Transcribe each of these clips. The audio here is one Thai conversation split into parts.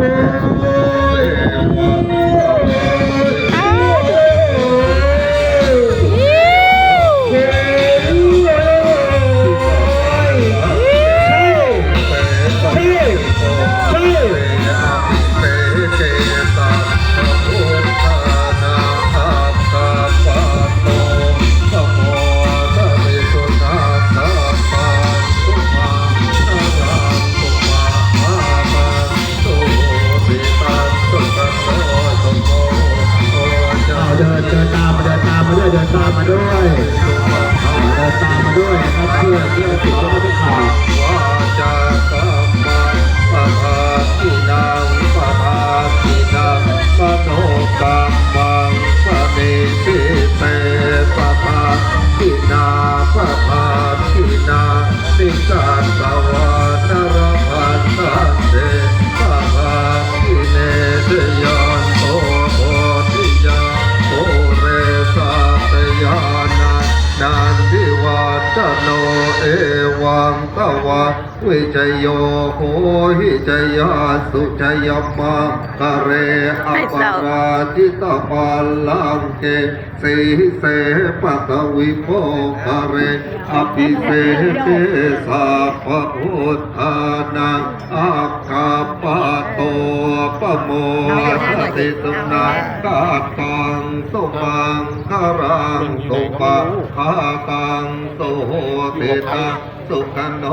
เอ เดินตามมาด้วย วังต วะวิจโยโหหิจยาสุจยมังกะเรอปาราจิตปาลังเกสีเสปะกวิโภกะเรอภิเสเกสาปะพุทธานังอาคาปะโตปะโมทติสุนังกาตังสุมังคารังสุปะคาตังสุโหติตังสุขันโน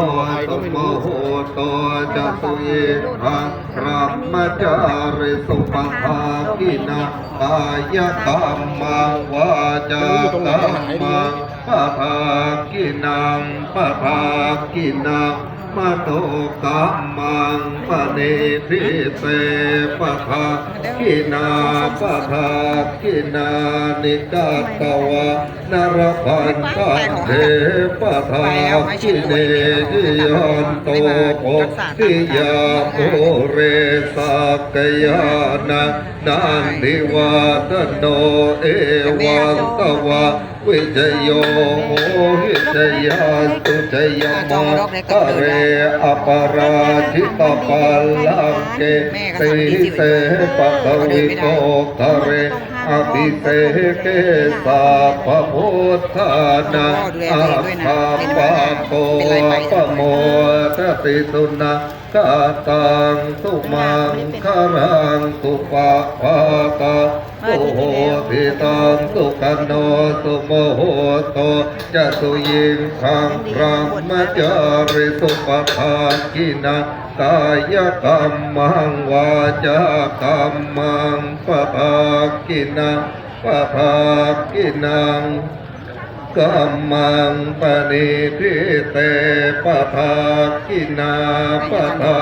สุโมโหโตจะสุเยหังพระมจาริสุปภากินากายกรรมวาจากรรมปะภากินังปะภากินัง มโตกัมมังปะเนทิเตปะภากินาปะภากินานิกาตวะนรพันตันเทปะภากิเนทิยันโตโพธิยาโอเรสักยานา นันทิวาตโนเอวังตวะวิจโยโหหิจยาตุจยมาคะเรอปราชิตปาลังเกสีเสปะกวิโกคะเรอภิเสเกสาปะพุทธานาอาภาปะโกปะโมทติสุนา คาตังสุมังคารังสุปะปะกะสุโหติตังสุขันโนสุโมโหโตจะสุยิงขังระมจาริสุปภากินากายกรรมังวาจากรรมังปะภากินังปะภากินัง กัมมังปณิทิเตปะภากินาปะภา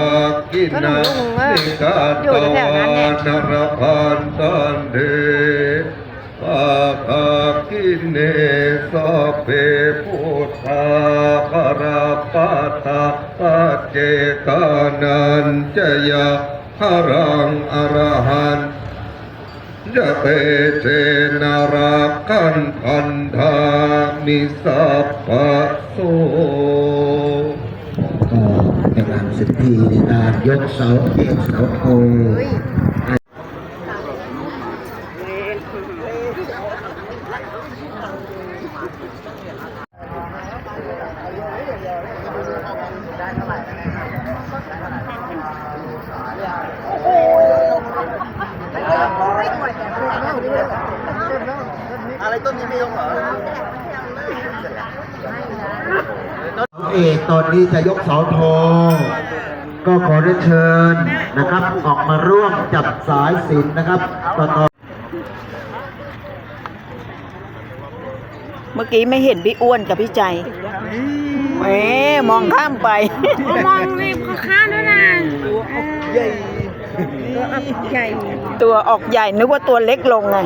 กินานิกาตวานรพันตันเดปะภากินเนสเพพุทธาภราปัตาปัจเจกานันจยาหรังอรหัน จะเตเจนาราคันพันธามิสัพพะโสก็เป็นงานสิทธิในการยกเสาเอกเสาโท อะไร ต้นนี้ไม่ยกเหรอเอกตอนนี้จะยกเสาโทก็ขอได้เชิญนะครับ ออกมาร่วมจับสายสิญจนนะครับต่อต่อเมื่อกี้ไม่เห็นพี่อ้วนกับพี่ใจแหมมองข้ามไป มองในข้างด้วยนะตัวออกใหญ่ตัวออกใหญ่ ตัวออกใหญ่นึกว่าตัวเล็กลงไง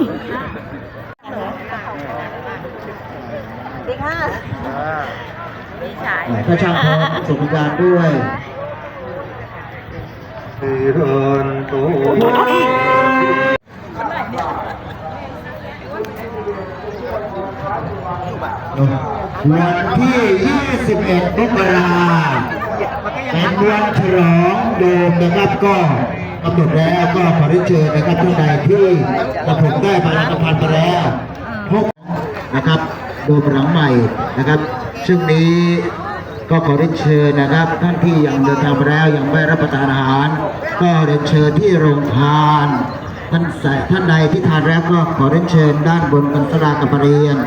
พระช่างพร้อมส่งวิญญาณด้วยสิรันโตวันที่ 21มกราเป็นวันฉลองโดมนะครับก็กำหนดแล้วก็ขอเรียนเชิญนะครับท่านใดที่กระผมได้บาลานพันไปแล้วพบนะครับ โดยหลังใหม่นะครับ ซึ่งนี้ก็ขอเรียนเชิญนะครับ ท่านที่ยังเดินทางไปแล้วยังไม่รับประทานอาหาร ก็เรียนเชิญที่โรงทานท่านใส่ท่านใดที่ทานแล้วก็ขอเรียนเชิญด้านบนกันสลากับเรียน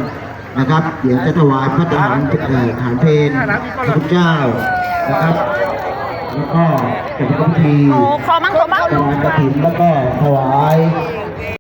นะครับเดี๋ยวจะถวายพระทหารเอ่อฐานเพลพระพุทธเจ้านะครับแล้วก็จะเป็นพิธีโอ้ขอมั่งขอมั่งถวายกระถิ่นแล้วก็ถวาย